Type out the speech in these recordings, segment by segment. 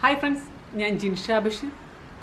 Hi friends ഞാൻ Jinsha Basheer.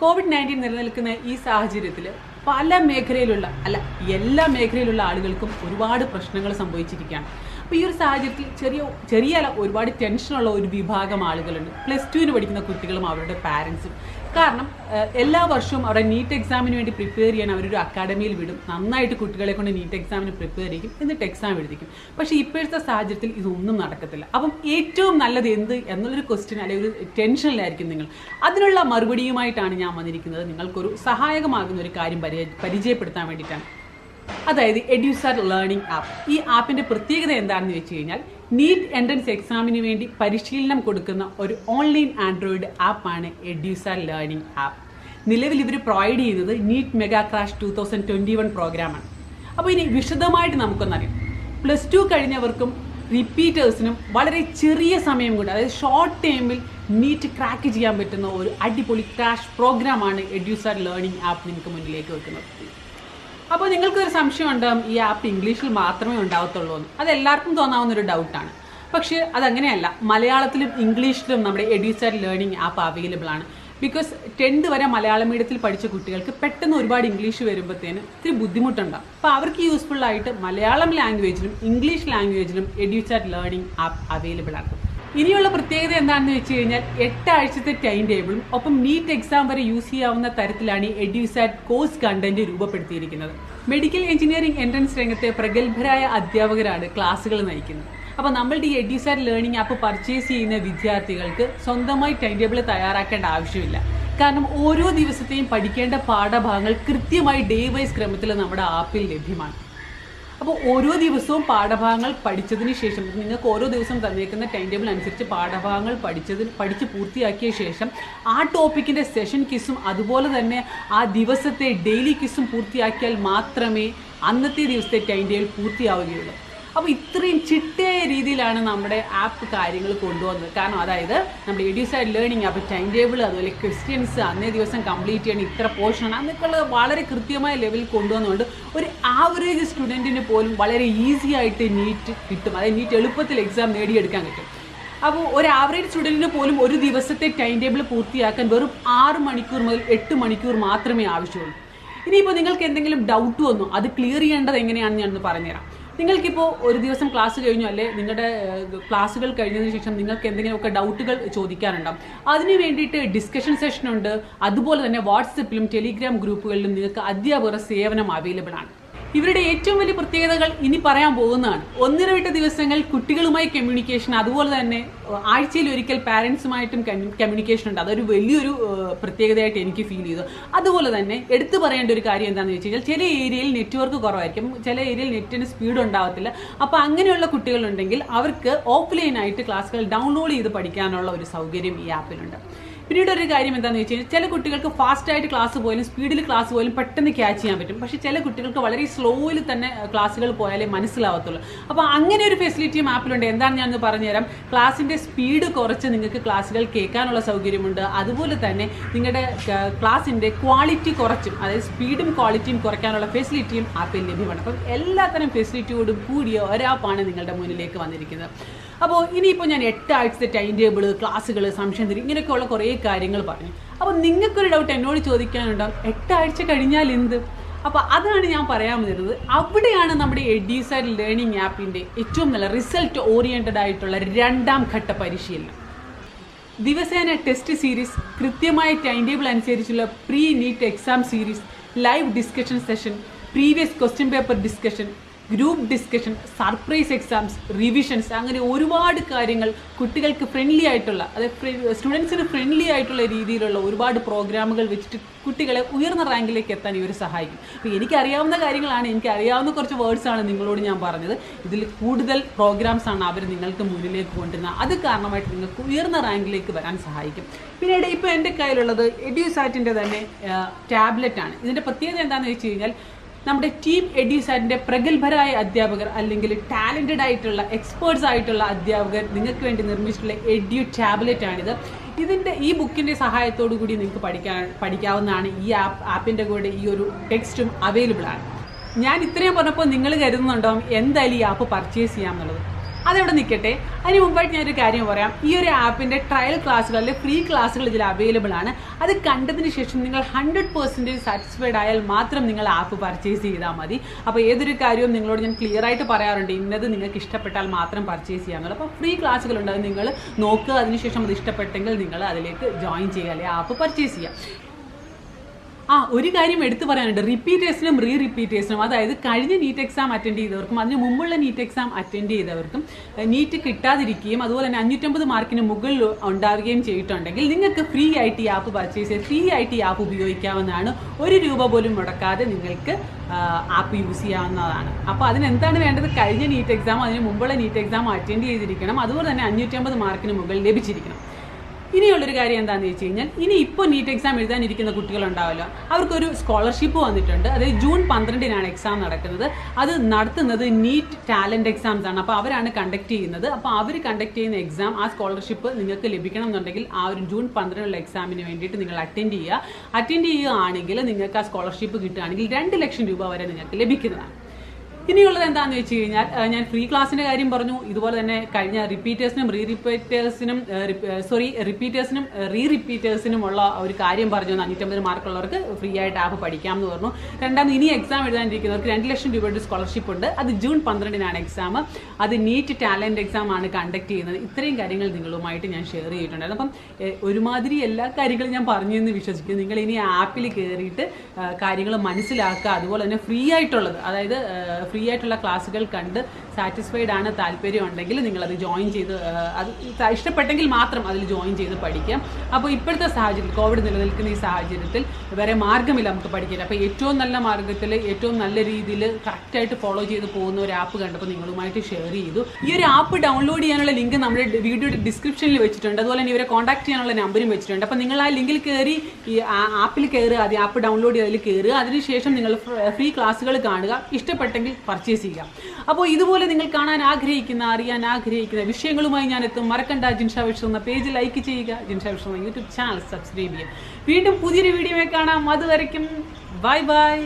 Covid nineteen നിലനിൽക്കുന്ന ഈ സാഹചര്യത്തിൽ പല മേഖലയിലുള്ള അല്ല എല്ലാ മേഖലയിലുള്ള ആളുകൾക്കും ഒരുപാട് പ്രശ്നങ്ങൾ സംഭവിച്ചിരിക്കുകയാണ്. അപ്പോൾ ഈ ഒരു സാഹചര്യത്തിൽ ചെറിയ ചെറിയ ഒരുപാട് ടെൻഷനുള്ള ഒരു വിഭാഗം ആളുകളുണ്ട്. പ്ലസ് ടുവിന് പഠിക്കുന്ന കുട്ടികളും അവരുടെ പാരൻസും കാരണം എല്ലാ വർഷവും അവരെ നീറ്റ് എക്സാമിന് വേണ്ടി പ്രിപ്പയർ ചെയ്യാൻ അവരൊരു അക്കാഡമിയിൽ വിടും. നന്നായിട്ട് കുട്ടികളെ കൊണ്ട് നീറ്റ് എക്സാമിന് പ്രിപ്പയർ ചെയ്യും എന്നിട്ട് എക്സാം എഴുതിക്കും. പക്ഷേ ഇപ്പോഴത്തെ സാഹചര്യത്തിൽ ഇതൊന്നും നടക്കത്തില്ല. അപ്പം ഏറ്റവും നല്ലത് എന്ത് എന്നുള്ളൊരു ക്വസ്റ്റ്യൻ അല്ലെങ്കിൽ ഒരു ടെൻഷനിലായിരിക്കും നിങ്ങൾ. അതിനുള്ള മറുപടിയുമായിട്ടാണ് ഞാൻ വന്നിരിക്കുന്നത്. നിങ്ങൾക്കൊരു സഹായകമാകുന്ന ഒരു കാര്യം പരി- പരിചയപ്പെടുത്താൻ വേണ്ടിയിട്ടാണ്. അതായത് എഡ്യൂസാർ ലേണിംഗ് ആപ്പ്. ഈ ആപ്പിന്റെ പ്രത്യേകത എന്താണെന്ന് വെച്ച് കഴിഞ്ഞാൽ നീറ്റ് എൻട്രൻസ് എക്സാമിന് വേണ്ടി പരിശീലനം കൊടുക്കുന്ന ഒരു ഓൺലൈൻ ആൻഡ്രോയിഡ് ആപ്പാണ് എഡ്യൂസാർ ലേണിംഗ് ആപ്പ്. നിലവിൽ ഇവർ പ്രൊവൈഡ് ചെയ്യുന്നത് NEET mega crash two thousand twenty one പ്രോഗ്രാമാണ്. അപ്പോൾ ഇനി വിശദമായിട്ട് നമുക്കൊന്നറിയാം പ്ലസ് ടു കഴിഞ്ഞവർക്കും റിപ്പീറ്റേഴ്സിനും വളരെ ചെറിയ സമയം കൊണ്ട് അതായത് ഷോർട്ട് ടൈമിൽ നീറ്റ് ക്രാക്ക് ചെയ്യാൻ പറ്റുന്ന ഒരു അടിപൊളി ക്രാഷ് പ്രോഗ്രാമാണ് എഡ്യൂസാർ ലേണിംഗ് ആപ്പ് നിങ്ങൾക്ക് മുന്നിലേക്ക് വെക്കുന്നത്. അപ്പോൾ നിങ്ങൾക്കൊരു സംശയം ഉണ്ടാവും ഈ ആപ്പ് ഇംഗ്ലീഷിൽ മാത്രമേ ഉണ്ടാവത്തുള്ളൂ എന്ന്. അത് എല്ലാവർക്കും തോന്നാവുന്ന ഒരു ഡൗട്ടാണ് പക്ഷേ അതങ്ങനെയല്ല മലയാളത്തിലും ഇംഗ്ലീഷിലും നമ്മുടെ എഡ്യൂസർ ലേണിംഗ് ആപ്പ് അവൈലബിൾ ആണ്. ബിക്കോസ് ടെൻത്ത് വരെ മലയാള മീഡിയത്തിൽ പഠിച്ച കുട്ടികൾക്ക് പെട്ടെന്ന് ഒരുപാട് ഇംഗ്ലീഷ് വരുമ്പോഴത്തേന് ഇത്തിരി ബുദ്ധിമുട്ടുണ്ടാകും അപ്പോൾ അവർക്ക് യൂസ്ഫുൾ ആയിട്ട് മലയാളം ലാംഗ്വേജിലും ഇംഗ്ലീഷ് ലാംഗ്വേജിലും എഡ്യൂസർ ലേണിംഗ് ആപ്പ് അവൈലബിൾ ആണ് ഇനിയുള്ള പ്രത്യേകത എന്താണെന്ന് വെച്ച് കഴിഞ്ഞാൽ എട്ടാഴ്ചത്തെ ടൈം ടേബിളും ഒപ്പം നീറ്റ് എക്സാം വരെ യൂസ് ചെയ്യാവുന്ന തരത്തിലാണ് ഈ എഡ്യൂസാറ്റ് കോഴ്സ് കണ്ടന്റ് രൂപപ്പെടുത്തിയിരിക്കുന്നത്. മെഡിക്കൽ എഞ്ചിനീയറിംഗ് എൻട്രൻസ് രംഗത്തെ പ്രഗത്ഭരായ അധ്യാപകരാണ് ക്ലാസ്സുകൾ നയിക്കുന്നത്. അപ്പോൾ നമ്മളുടെ ഈ എഡ്യൂസാറ്റ് ലേണിംഗ് ആപ്പ് പർച്ചേസ് ചെയ്യുന്ന വിദ്യാർത്ഥികൾക്ക് സ്വന്തമായി ടൈം ടേബിൾ തയ്യാറാക്കേണ്ട ആവശ്യമില്ല. കാരണം ഓരോ ദിവസത്തെയും പഠിക്കേണ്ട പാഠഭാഗങ്ങൾ കൃത്യമായി ഡേ വൈസ് ക്രമത്തിൽ നമ്മുടെ ആപ്പിൽ ലഭ്യമാണ്. അപ്പോൾ ഓരോ ദിവസവും പാഠഭാഗങ്ങൾ പഠിച്ചതിന് ശേഷം നിങ്ങൾക്ക് ഓരോ ദിവസം തന്നേക്കുന്ന ടൈം ടേബിൾ അനുസരിച്ച് പാഠഭാഗങ്ങൾ പഠിച്ചതിന് പഠിച്ച് പൂർത്തിയാക്കിയ ശേഷം ആ ടോപ്പിക്കിന്റെ സെഷൻ ക്വിസും അതുപോലെ തന്നെ ആ ദിവസത്തെ ഡെയിലി ക്വിസും പൂർത്തിയാക്കിയാൽ മാത്രമേ അന്നത്തെ ദിവസത്തെ ടൈം ടേബിൾ പൂർത്തിയാവുകയുള്ളൂ. അപ്പോൾ ഇത്രയും ചിട്ടയായ രീതിയിലാണ് നമ്മുടെ ആപ്പ് കാര്യങ്ങൾ കൊണ്ടുവന്നത്. കാരണം അതായത് നമ്മുടെ എഡ്യൂസൈഡ് ലേണിംഗ് അപ്പോൾ ടൈം ടേബിൾ അതുപോലെ ക്വസ്റ്റ്യൻസ് അന്നേ ദിവസം കംപ്ലീറ്റ് ചെയ്യണം ഇത്ര പോർഷൻ അന്നൊക്കെയുള്ളത് വളരെ കൃത്യമായ ലെവലിൽ കൊണ്ടുവന്നുകൊണ്ട് ഒരു ആവറേജ് സ്റ്റുഡന്റിന് പോലും വളരെ ഈസി ആയിട്ട് നീറ്റ് കിട്ടും. അതായത് നീറ്റ് എളുപ്പത്തിൽ എക്സാം നേടിയെടുക്കാൻ കിട്ടും അപ്പോൾ ഒരു ആവറേജ് സ്റ്റുഡന്റിന് പോലും ഒരു ദിവസത്തെ ടൈം ടേബിൾ പൂർത്തിയാക്കാൻ വെറും ആറ് മണിക്കൂർ മുതൽ എട്ട് മണിക്കൂർ മാത്രമേ ആവശ്യമുള്ളൂ. ഇനിയിപ്പോൾ നിങ്ങൾക്ക് എന്തെങ്കിലും ഡൗട്ട് വന്നു? അത് ക്ലിയർ ചെയ്യേണ്ടത് എങ്ങനെയാണെന്ന് ഞാനൊന്ന് പറഞ്ഞുതരാം. നിങ്ങൾക്കിപ്പോൾ ഒരു ദിവസം ക്ലാസ് കഴിഞ്ഞു അല്ലെ നിങ്ങളുടെ ക്ലാസ്സുകൾ കഴിഞ്ഞതിന് ശേഷം നിങ്ങൾക്ക് എന്തെങ്കിലുമൊക്കെ ഡൗട്ടുകൾ ചോദിക്കാനുണ്ടാവും. അതിന് വേണ്ടിയിട്ട് ഡിസ്കഷൻ സെഷൻ ഉണ്ട്. അതുപോലെ തന്നെ വാട്സപ്പിലും ടെലിഗ്രാം ഗ്രൂപ്പുകളിലും നിങ്ങൾക്ക് അധ്യാപകർ സേവനം അവൈലബിൾ ആണ്. ഇവരുടെ ഏറ്റവും വലിയ പ്രത്യേകതകൾ ഇനി പറയാൻ പോകുന്നതാണ്. ഒന്നിടവിട്ട ദിവസങ്ങൾ കുട്ടികളുമായി കമ്മ്യൂണിക്കേഷൻ അതുപോലെ തന്നെ ആഴ്ചയിൽ ഒരിക്കൽ പാരൻസുമായിട്ടും കമ്മ്യൂണിക്കേഷൻ ഉണ്ട്. അതൊരു വലിയൊരു പ്രത്യേകതയായിട്ട് എനിക്ക് ഫീൽ ചെയ്തു. അതുപോലെ തന്നെ എടുത്തു പറയേണ്ട ഒരു കാര്യം എന്താണെന്ന് വെച്ച് കഴിഞ്ഞാൽ ചില ഏരിയയിൽ നെറ്റ്വർക്ക് കുറവായിരിക്കും. ചില ഏരിയയിൽ നെറ്റിന് സ്പീഡ് ഉണ്ടാവത്തില്ല. അപ്പോൾ അങ്ങനെയുള്ള കുട്ടികളുണ്ടെങ്കിൽ അവർക്ക് ഓഫ്ലൈനായിട്ട് ക്ലാസ്സുകൾ ഡൗൺലോഡ് ചെയ്ത് പഠിക്കാനുള്ള ഒരു സൗകര്യം ഈ ആപ്പിലുണ്ട് പിന്നീട് ഒരു കാര്യം എന്താണെന്ന് വെച്ച് കഴിഞ്ഞാൽ ചില കുട്ടികൾക്ക് ഫാസ്റ്റ് ആയിട്ട് ക്ലാസ് പോയാലും സ്പീഡിൽ ക്ലാസ് പോയാലും പെട്ടെന്ന് ക്യാച്ച് ചെയ്യാൻ പറ്റും. പക്ഷേ ചില കുട്ടികൾക്ക് വളരെ സ്ലോയിൽ തന്നെ ക്ലാസ്സുകൾ പോയാലേ മനസ്സിലാവത്തുള്ളൂ. അപ്പോൾ അങ്ങനെ ഒരു ഫെസിലിറ്റിയും ആപ്പിലുണ്ട് എന്താണ് ഞാനൊന്ന് പറഞ്ഞുതരാം. ക്ലാസ്സിന്റെ സ്പീഡ് കുറച്ച് നിങ്ങൾക്ക് ക്ലാസ്സുകൾ കേൾക്കാനുള്ള സൗകര്യമുണ്ട്. അതുപോലെ തന്നെ നിങ്ങളുടെ ക്ലാസ്സിന്റെ ക്വാളിറ്റി കുറച്ചും അതായത് സ്പീഡും ക്വാളിറ്റിയും കുറയ്ക്കാനുള്ള ഫെസിലിറ്റിയും ആപ്പിൽ ലഭ്യമാണ്. അപ്പം എല്ലാത്തരം ഫെസിലിറ്റിയോടും കൂടിയ ഒരാപ്പാണ് നിങ്ങളുടെ മുന്നിലേക്ക് വന്നിരിക്കുന്നത്. അപ്പോൾ ഇനിയിപ്പോൾ ഞാൻ എട്ട് ആഴ്ചത്തെ ടൈം ടേബിൾ ക്ലാസ്സുകൾ സംശയം തരും ഇങ്ങനെയൊക്കെയുള്ള കുറേ കാര്യങ്ങൾ പറഞ്ഞു. അപ്പോൾ നിങ്ങൾക്കൊരു ഡൗട്ട് എന്നോട് ചോദിക്കാനുണ്ടാവും എട്ടാഴ്ച ആഴ്ച കഴിഞ്ഞാൽ എന്ത്? അപ്പോൾ അതാണ് ഞാൻ പറയാൻ വരുന്നത്. അവിടെയാണ് നമ്മുടെ എഡ്യൂസൈഡ് ലേണിംഗ് ആപ്പിന്റെ ഏറ്റവും നല്ല റിസൾട്ട് ഓറിയന്റഡ് ആയിട്ടുള്ള രണ്ടാം ഘട്ട പരിശീലനം. ദിവസേന ടെസ്റ്റ് സീരീസ് കൃത്യമായ ടൈം ടേബിൾ അനുസരിച്ചുള്ള pre NEET exam series live discussion session previous question paper discussion group discussion surprise exams revisions അങ്ങനെ ഒരുപാട് കാര്യങ്ങൾ കുട്ടികൾക്ക് ഫ്രണ്ട്ലി ആയിട്ടുള്ള അതായത് സ്റ്റുഡൻസിന് ഫ്രണ്ട്ലി ആയിട്ടുള്ള രീതിയിലുള്ള ഒരുപാട് പ്രോഗ്രാമുകൾ വെച്ചിട്ട് കുട്ടികളെ ഉയർന്ന റാങ്കിലേക്ക് എത്താൻ ഇവർ സഹായിക്കും. അപ്പോൾ എനിക്കറിയാവുന്ന കാര്യങ്ങളാണ് എനിക്ക് അറിയാവുന്ന കുറച്ച് വേർഡ്സാണ് നിങ്ങളോട് ഞാൻ പറഞ്ഞത്. ഇതിൽ കൂടുതൽ പ്രോഗ്രാംസാണ് അവർ നിങ്ങൾക്ക് മുന്നിലേക്ക് കൊണ്ടുവരുന്നത്. അത് കാരണമായിട്ട് നിങ്ങൾക്ക് ഉയർന്ന റാങ്കിലേക്ക് വരാൻ സഹായിക്കും. പിന്നീട് ഇപ്പോൾ എന്റെ കയ്യിലുള്ളത് എഡ്യൂസാറ്റിന്റെ തന്നെ ടാബ്ലറ്റാണ് ഇതിന്റെ പ്രത്യേകത എന്താണെന്ന് വെച്ച് കഴിഞ്ഞാൽ നമ്മുടെ ടീം എഡ്യൂസാറ്റിന്റെ പ്രഗത്ഭരായ അധ്യാപകർ അല്ലെങ്കിൽ ടാലന്റഡ് ആയിട്ടുള്ള എക്സ്പേർട്സ് ആയിട്ടുള്ള അധ്യാപകർ നിങ്ങൾക്ക് വേണ്ടി നിർമ്മിച്ചിട്ടുള്ള എഡ്യു ടാബ്ലറ്റ് ആണിത് ഇതിന്റെ ഈ ബുക്കിന്റെ സഹായത്തോടു കൂടി നിങ്ങൾക്ക് പഠിക്കാൻ പഠിക്കാവുന്നതാണ് ഈ ആപ്പ് ആപ്പിന്റെ കൂടെ ഈ ഒരു ടെക്സ്റ്റും അവൈലബിൾ ആണ്. ഞാൻ ഇത്രയും പറഞ്ഞപ്പോൾ നിങ്ങൾ കരുതുന്നുണ്ടാവും എന്തായാലും ഈ ആപ്പ് പർച്ചേസ് ചെയ്യാമെന്നുള്ളത്. അതവിടെ നിൽക്കട്ടെ അതിന് മുമ്പായിട്ട് ഞാനൊരു കാര്യം പറയാം. ഈ ഒരു ആപ്പിന്റെ ട്രയൽ ക്ലാസ്സുകൾ അല്ലെങ്കിൽ ഫ്രീ ക്ലാസ്സുകൾ ഇതിൽ അവൈലബിൾ ആണ്. അത് കണ്ടതിന് ശേഷം നിങ്ങൾ ഹൺഡ്രഡ് പെർസെന്റേജ് സാറ്റിസ്ഫൈഡ് ആയാൽ മാത്രം നിങ്ങൾ ആപ്പ് പർച്ചേസ് ചെയ്താൽ മതി. അപ്പോൾ ഏതൊരു കാര്യവും നിങ്ങളോട് ഞാൻ ക്ലിയർ ആയിട്ട് പറയാറുണ്ട്. ഇന്നത് നിങ്ങൾക്ക് ഇഷ്ടപ്പെട്ടാൽ മാത്രം പർച്ചേസ് ചെയ്യാന്നുള്ളത് അപ്പോൾ ഫ്രീ ക്ലാസ്സുകളുണ്ട് അത് നിങ്ങൾ നോക്കുക. അതിനുശേഷം അത് ഇഷ്ടപ്പെട്ടെങ്കിൽ നിങ്ങൾ അതിലേക്ക് ജോയിൻ ചെയ്യുക. അല്ലെങ്കിൽ ആപ്പ് പർച്ചേസ് ചെയ്യുക. ആ ഒരു കാര്യം എടുത്തു പറയാനുണ്ട്. റിപ്പീറ്റേഴ്സിനും റീ റിപ്പീറ്റേഴ്സിനും അതായത് കഴിഞ്ഞ നീറ്റ് എക്സാം അറ്റൻഡ് ചെയ്തവർക്കും അതിന് മുമ്പുള്ള നീറ്റ് എക്സാം അറ്റൻഡ് ചെയ്തവർക്കും നീറ്റ് കിട്ടാതിരിക്കുകയും അതുപോലെ തന്നെ അഞ്ഞൂറ്റമ്പത് മാർക്കിന് മുകളിൽ ഉണ്ടാവുകയും ചെയ്തിട്ടുണ്ടെങ്കിൽ നിങ്ങൾക്ക് ഫ്രീ ആയിട്ട് ഈ ആപ്പ് പർച്ചേസ് ചെയ്ത് ഫ്രീ ആയിട്ട് ഈ ആപ്പ് ഉപയോഗിക്കാവുന്നതാണ്. ഒരു രൂപ പോലും മുടക്കാതെ നിങ്ങൾക്ക് ആപ്പ് യൂസ് ചെയ്യാവുന്നതാണ്. അപ്പോൾ അതിനെന്താണ് വേണ്ടത്? കഴിഞ്ഞ നീറ്റ് എക്സാം അതിന് മുമ്പുള്ള നീറ്റ് എക്സാം അറ്റൻഡ് ചെയ്തിരിക്കണം. അതുപോലെ തന്നെ അഞ്ഞൂറ്റമ്പത് മാർക്കിന് മുകളിൽ ലഭിച്ചിരിക്കണം. ഇനിയുള്ളൊരു കാര്യം എന്താണെന്ന് വെച്ച് കഴിഞ്ഞാൽ ഇനി ഇപ്പോൾ നീറ്റ് എക്സാം എഴുതാനിരിക്കുന്ന കുട്ടികളുണ്ടാവല്ലോ. അവർക്കൊരു സ്കോളർഷിപ്പ് വന്നിട്ടുണ്ട്. അതായത് ജൂൺ പന്ത്രണ്ടിനാണ് എക്സാം നടക്കുന്നത്. അത് നടത്തുന്നത് നീറ്റ് ടാലന്റ് എക്സാംസ് ആണ്. അപ്പോൾ അവരാണ് കണ്ടക്ട് ചെയ്യുന്നത്. അപ്പോൾ അവർ കണ്ടക്ട് ചെയ്യുന്ന എക്സാം ആ സ്കോളർഷിപ്പ് നിങ്ങൾക്ക് ലഭിക്കണം എന്നുണ്ടെങ്കിൽ ആ ഒരു ജൂൺ പന്ത്രണ്ടിനുള്ള എക്സാമിന് വേണ്ടിയിട്ട് നിങ്ങൾ അറ്റൻഡ് ചെയ്യുക. അറ്റൻഡ് ചെയ്യുകയാണെങ്കിൽ നിങ്ങൾക്ക് ആ സ്കോളർഷിപ്പ് കിട്ടുകയാണെങ്കിൽ രണ്ട് ലക്ഷം രൂപ വരെ നിങ്ങൾക്ക് ലഭിക്കുന്നതാണ്. ഇനിയുള്ളത് എന്താണെന്ന് വെച്ച് കഴിഞ്ഞാൽ ഞാൻ ഫ്രീ ക്ലാസ്സിന്റെ കാര്യം പറഞ്ഞു. ഇതുപോലെ തന്നെ കഴിഞ്ഞ റിപ്പീറ്റേഴ്സിനും റീ റിപ്പീറ്റേഴ്സിനും സോറി റിപ്പീറ്റേഴ്സിനും റീ റിപ്പീറ്റേഴ്സിനും ഉള്ള ഒരു കാര്യം പറഞ്ഞു അഞ്ഞൂറ്റമ്പത് മാർക്കുള്ളവർക്ക് ഫ്രീ ആയിട്ട് ആപ്പ് പഠിക്കാം എന്ന് പറഞ്ഞു. രണ്ടാമത് ഇനി എക്സാം എഴുതാനിരിക്കുന്നവർക്ക് രണ്ട് ലക്ഷം രൂപയുടെ സ്കോളർഷിപ്പ് ഉണ്ട്. അത് ജൂൺ പന്ത്രണ്ടിനാണ് എക്സാം അത് നീറ്റ് ടാലന്റ് എക്സാം ആണ് കണ്ടക്ട് ചെയ്യുന്നത്. ഇത്രയും കാര്യങ്ങൾ നിങ്ങളുമായിട്ട് ഞാൻ ഷെയർ ചെയ്തിട്ടുണ്ടായിരുന്നു. അപ്പം ഒരുമാതിരി എല്ലാ കാര്യങ്ങളും ഞാൻ പറഞ്ഞു എന്ന് വിശ്വസിക്കുന്നു. നിങ്ങൾ ഇനി ആപ്പിൽ കയറിയിട്ട് കാര്യങ്ങൾ മനസ്സിലാക്കുക. അതുപോലെ തന്നെ ഫ്രീ ആയിട്ടുള്ളത്. അതായത് ഫ്രീ ആയിട്ടുള്ള ക്ലാസ്സുകൾ കണ്ട് സാറ്റിസ്ഫൈഡ് ആണ് താല്പര്യം ഉണ്ടെങ്കിൽ നിങ്ങൾ അത് ജോയിൻ ചെയ്ത് അത് ഇഷ്ടപ്പെട്ടെങ്കിൽ മാത്രം അതിൽ ജോയിൻ ചെയ്ത് പഠിക്കാം. അപ്പോൾ ഇപ്പോഴത്തെ സാഹചര്യത്തിൽ കോവിഡ് നിലനിൽക്കുന്ന ഈ സാഹചര്യത്തിൽ വേറെ മാർഗമില്ല നമുക്ക് പഠിക്കാൻ. അപ്പോൾ ഏറ്റവും നല്ല മാർഗത്തിൽ ഏറ്റവും നല്ല രീതിയിൽ കറക്റ്റായിട്ട് ഫോളോ ചെയ്ത് പോകുന്ന ഒരു ആപ്പ് കണ്ടപ്പോൾ നിങ്ങളുമായിട്ട് ഷെയർ ചെയ്തു. ഈ ഒരു ആപ്പ് ഡൗൺലോഡ് ചെയ്യാനുള്ള ലിങ്ക് നമ്മുടെ വീഡിയോയുടെ ഡിസ്ക്രിപ്ഷനിൽ വെച്ചിട്ടുണ്ട്. അതുപോലെ തന്നെ ഇവരെ കോൺടാക്ട് ചെയ്യാനുള്ള നമ്പറും വെച്ചിട്ടുണ്ട്. അപ്പോൾ നിങ്ങൾ ആ ലിങ്കിൽ കയറി ഈ ആപ്പിൽ കയറുക അത് ആപ്പ് ഡൗൺലോഡ് ചെയ്ത് അതിൽ കയറുക. അതിനുശേഷം നിങ്ങൾ ഫ്രീ ക്ലാസ്സുകൾ കാണുക. ഇഷ്ടപ്പെട്ടെങ്കിൽ പർച്ചേസ് ചെയ്യാം അപ്പോൾ ഇതുപോലെ നിങ്ങൾ കാണാൻ ആഗ്രഹിക്കുന്ന അറിയാൻ ആഗ്രഹിക്കുന്ന വിഷയങ്ങളുമായി ഞാൻ എത്തും മറക്കണ്ട ജിൻഷ വിഷു എന്ന പേജ് ലൈക്ക് ചെയ്യുക. ജിൻഷ വിഷു എന്ന യൂട്യൂബ് ചാനൽ സബ്സ്ക്രൈബ് ചെയ്യുക. വീണ്ടും പുതിയൊരു വീഡിയോയെ കാണാം. അതുവരയ്ക്കും ബൈ ബൈ